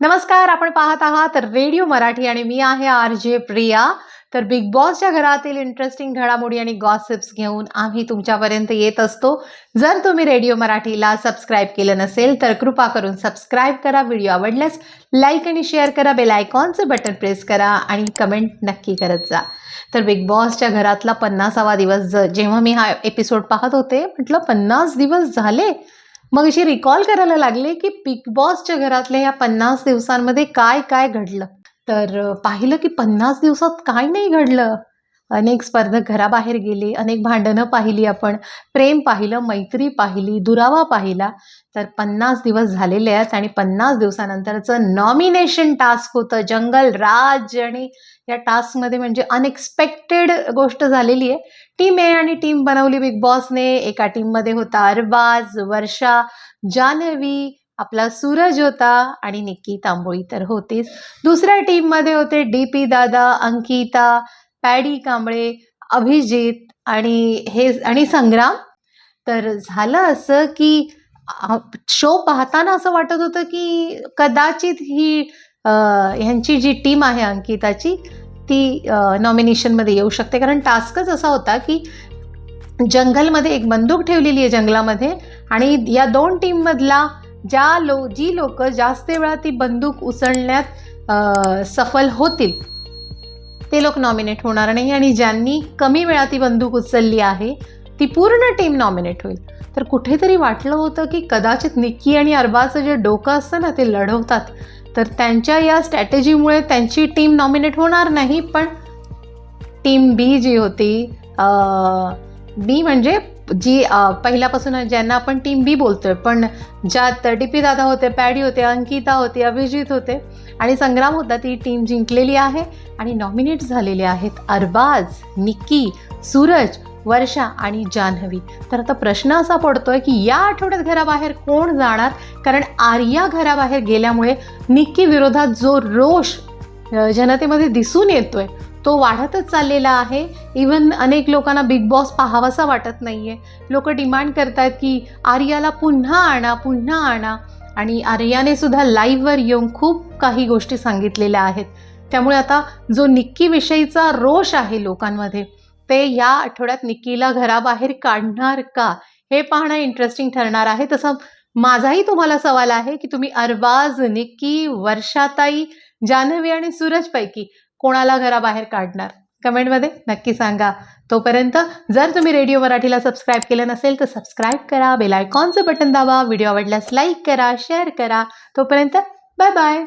नमस्कार आपण पाहत आहात रेडिओ मराठी आणि मी आहे आर जे प्रिया. तर बिग बॉसच्या घरातील इंटरेस्टिंग घडामोडी आणि गॉसिप्स घेऊन आम्ही तुमच्यापर्यंत येत असतो. जर तुम्ही रेडिओ मराठीला सबस्क्राईब केलं नसेल तर कृपा करून सबस्क्राईब करा व्हिडिओ आवडल्यास लाईक आणि शेअर करा बेल आयकॉनचं बटन प्रेस करा आणि कमेंट नक्की करत जा. तर बिग बॉसच्या घरातला पन्नासावा दिवस जेव्हा मी हा एपिसोड पाहत होते म्हटलं पन्नास दिवस झाले. मग अशी रिकॉल करायला लागले की बिग बॉसच्या घरातल्या या पन्नास दिवसांमध्ये काय काय घडलं? तर पाहिलं की पन्नास दिवसात काय नाही घडलं? अनेक स्पर्धक घराबाहेर गेले अनेक भांडणं पाहिली आपण प्रेम पाहिलं मैत्री पाहिली दुरावा पाहिला तर पन्नास दिवस झालेले आहेत आणि पन्नास दिवसानंतरचं नॉमिनेशन टास्क होतं जंगल राज आणि या टास्कमध्ये म्हणजे अनएक्सपेक्टेड गोष्ट झालेली आहे. टीम ए आणि टीम बनवली बिग बॉसने एका टीममध्ये होता अरबाज वर्षा जान्हवी आपला सूरज होता आणि निक्की तांबोळी तर होतीच. दुसऱ्या टीममध्ये होते डी पी दादा अंकिता पॅडी कांबळे अभिजित आणि हे आणि संग्राम. तर झालं असं की शो पाहताना असं वाटत होतं की कदाचित ही ह्यांची जी टीम आहे अंकिताची ती नॉमिनेशनमध्ये येऊ शकते. कारण टास्कच असा होता की जंगलमध्ये एक बंदूक ठेवलेली आहे जंगलामध्ये आणि या दोन टीममधला ज्या लो जी लोक जास्त वेळा ती बंदूक उचलण्यात सफल होतील ते लोक नॉमिनेट होणार नाही आणि ज्यांनी कमी वेळा ती बंदूक उचलली आहे ती पूर्ण टीम नॉमिनेट होईल. तर कुठेतरी वाटलं होतं की कदाचित निक्की आणि अरबाचं जे डोकं असतं ना ते लढवतात. तर त्यांच्या या स्ट्रॅटेजीमुळे त्यांची टीम नॉमिनेट होणार नाही पण टीम बी जी होती बी म्हणजे जी पहिल्यापासून ज्यांना आपण टीम बी बोलतोय पण ज्यात डी पी दादा होते पॅडी होते अंकिता होते अभिजित होते आणि संग्राम होता ती टीम जिंकलेली आहे आणि नॉमिनेट झालेले आहेत अरबाज निक्की सूरज वर्षा आणि जान्हवी. तर आता प्रश्न असा पडतोय की या आठवड्यात घराबाहेर कोण जाणार? कारण आर्या घराबाहेर गेल्यामुळे निक्की विरोधात जो रोष जनतेमध्ये दिसून येतोय तो वाढतच चाललेला आहे. इवन अनेक लोकांना बिग बॉस पाहावासा वाटत नाही आहे लोक डिमांड करतात की आर्याला पुन्हा आणा पुन्हा आणा. आणि आर्याने सुद्धा लाईव्हवर येऊन खूप काही गोष्टी सांगितलेल्या आहेत. त्यामुळे आता जो निक्कीविषयीचा रोष आहे लोकांमध्ये ते या आठवड्यात निक्कीला घराबाहेर काढणार का? हे पाहणं इंटरेस्टिंग ठरणार आहे. तसं माझाही तुम्हाला सवाल आहे की तुम्ही अरबाज निक्की वर्षाताई जान्हवी आणि सूरजपैकी कोणाला घराबाहेर काढणार? कमेंटमध्ये नक्की सांगा. तोपर्यंत जर तुम्ही रेडिओ मराठीला सबस्क्राईब केलं नसेल तर सबस्क्राईब करा बेल आयकॉनचं बटन दाबा व्हिडिओ आवडल्यास लाईक करा शेअर करा. तोपर्यंत बाय बाय